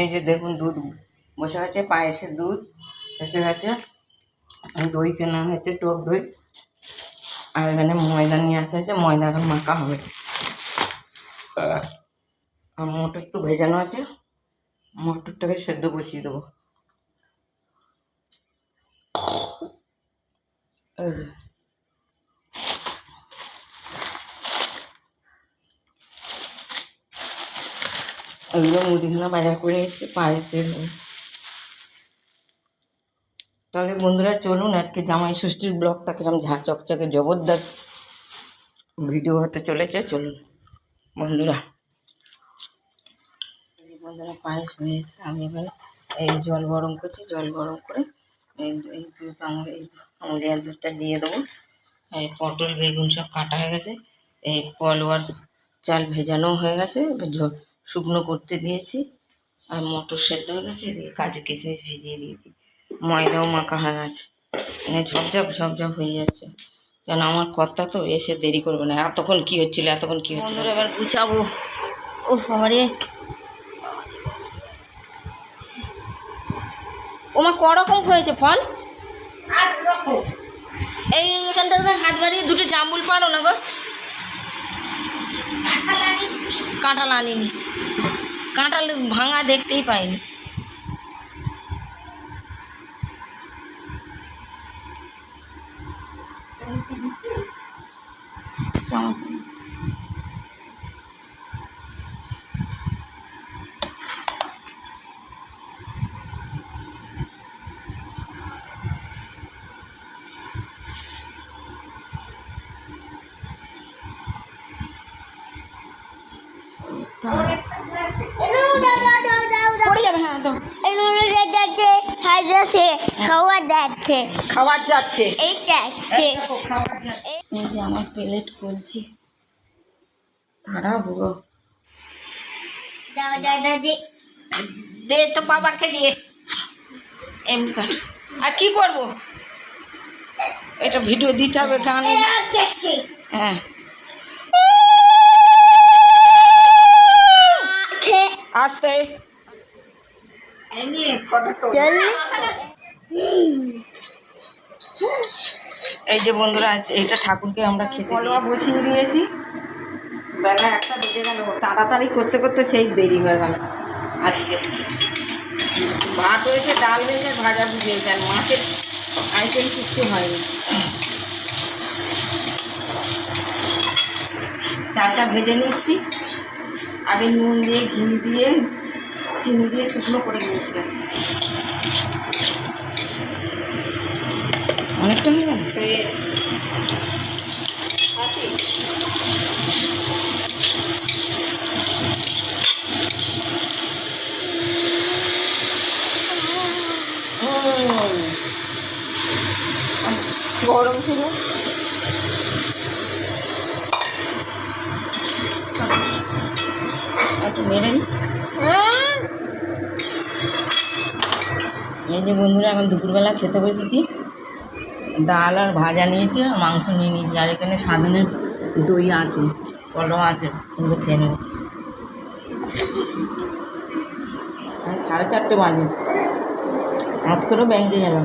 এই যে দেখুন দুধ বসে গেছে পায়েসের দুধ এসে গেছে। দই কেনা হয়েছে, টক দই। আর এখানে ময়দা নিয়ে আসা হয়েছে, ময়দা এখন মাখা হবে। আর মটর একটু ভেজানো আছে, মটরটাকে সেদ্ধ বসিয়ে দেবো। এগুলো মুদিখানা বাজার করে এসেছে পায়েসের তাহলে বন্ধুরা, চলুন আজকে জামাই ষষ্ঠীর ব্লগটা কিরম ঝাঁ চকচকে জবরদস্ত ভিডিও হতে চলেছে। চলুন বন্ধুরা। বন্ধুরা, পায়েস হয়ে আমি এবার এই জল গরম করছি। জল গরম করে এই এই দুধ এই আঙুলিয়ার দুধটা দিয়ে দেবো। এই পটল, বেগুন সব কাটা হয়ে গেছে। এই পলোয়ার চাল ভেজানো হয়ে গেছে। শুকনো করতে দিয়েছি আর মটর সেদ্ধ হয়ে গেছে দিয়ে কাজু কিশমিশ ভিজিয়ে দিয়েছি। ময়দাও মাখা হয়ে গেছে। মানে ঝপঝপ ঝপঝপ হয়ে যাচ্ছে। কেন আমার কর্তা তো এসে দেরি করবে না। এতক্ষণ কী হচ্ছিল এতক্ষণ কি হচ্ছিল? এবার গুছাবো। ও বাবারে ওমা করকম হয়েছে ফল? এই এখানটা হাত বাড়িয়ে দুটো জামুল পারো না গো। কাঁঠাল আনিনি কাঁঠাল ভাঙা দেখতেই পাইনি সমস্যা পড়ে যাবে হ্যাঁ তো খাওয়া যাচ্ছে। যাচ্ছে আছে এই যে আমার প্লেট করছি তারা বুড়ো দে তো বাবাকে দিয়ে। এমনি কাট আর কি করব? এটা ভিডিও দিতে হবে গান। হ্যাঁ আছে আসতে। এই যে বন্ধুরা আছে এইটা ঠাকুরকে আমরা খেতে বসিয়ে দিয়েছি। বেলা একটা বেজে গেল তাড়াতাড়ি করতে করতে সেই দেরি হয়ে গেল। আজকে। ভাত হয়েছে ডাল হয়েছে ভাজা ভুজিয়েছে আর মাছের আইটেম কিচ্ছু হয়নি। চালটা ভেজে নিচ্ছি। আগে নুন দিয়ে ঘি দিয়ে চিনি দিয়ে শুকনো করে নিয়েছিলাম। অনেকটা হুম। গরম ছিল। মেরে। এই যে বন্ধুরা, এখন দুপুরবেলা খেতে বসেছি। ডাল আর ভাজা নিয়েছি মাংস নিয়ে নিয়েছি, আর এখানে সাধনের দই আছে, কলম আছে, ওগুলো খেয়ে নেব। সাড়ে চারটে বাজে। আজ করেও ব্যাংকে গেলাম।